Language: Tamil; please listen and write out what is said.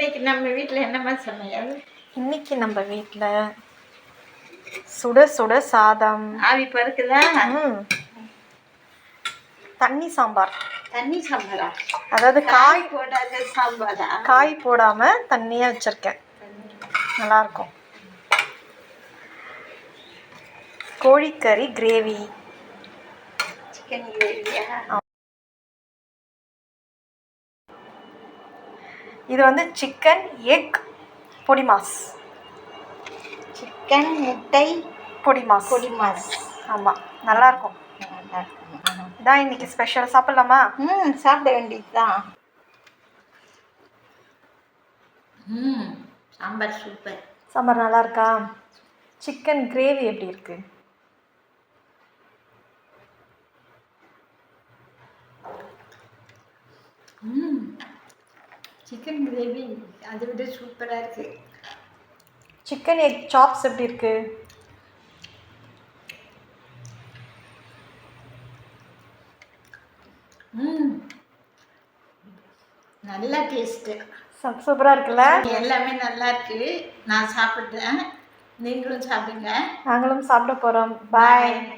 இன்னைக்கு நம்ம வீட்டில் என்னம்மா சமையல் இன்னைக்கு நம்ம வீட்டில் சுட சுட சாதம். ஆவி பறக்குதா ம். தண்ணி சாம்பார். தண்ணி சாம்பாரா? அதாவது காய் காய் போடாத சாம்பாரா? காய் போடாம தண்ணியா வச்சிருக்கேன். நல்லா இருக்கும் கோழிக்கறி கிரேவி. சிக்கன் கிரேவியா? இது வந்து சிக்கன் எக் பொடி மாஸ். சிக்கன் முட்டை பொடி மாஸ். பொடி மாஸ். ஆமாம் நல்லா இருக்கும் நல்லா இருக்குமா? இதான் இன்னைக்கு ஸ்பெஷல் சாப்பிடலாமா? ம் சாப்பிட வேண்டியதுதான். ம் சாம்பார் சூப்பர் சாம்பார் நல்லா இருக்கா சிக்கன் கிரேவி எப்படி இருக்கு? ம். சிக்கன் கிரேவி அதை விட சூப்பராக இருக்கு. சிக்கன் எக் சாப்ஸ் எப்படி இருக்கு? ம் நல்ல டேஸ்ட்டு சூப்பராக இருக்குல்ல? எல்லாமே நல்லா இருக்கு. நான் சாப்பிட்றேன் நீங்களும் சாப்பிடுங்க. நாங்களும் சாப்பிட போகிறோம் பாய்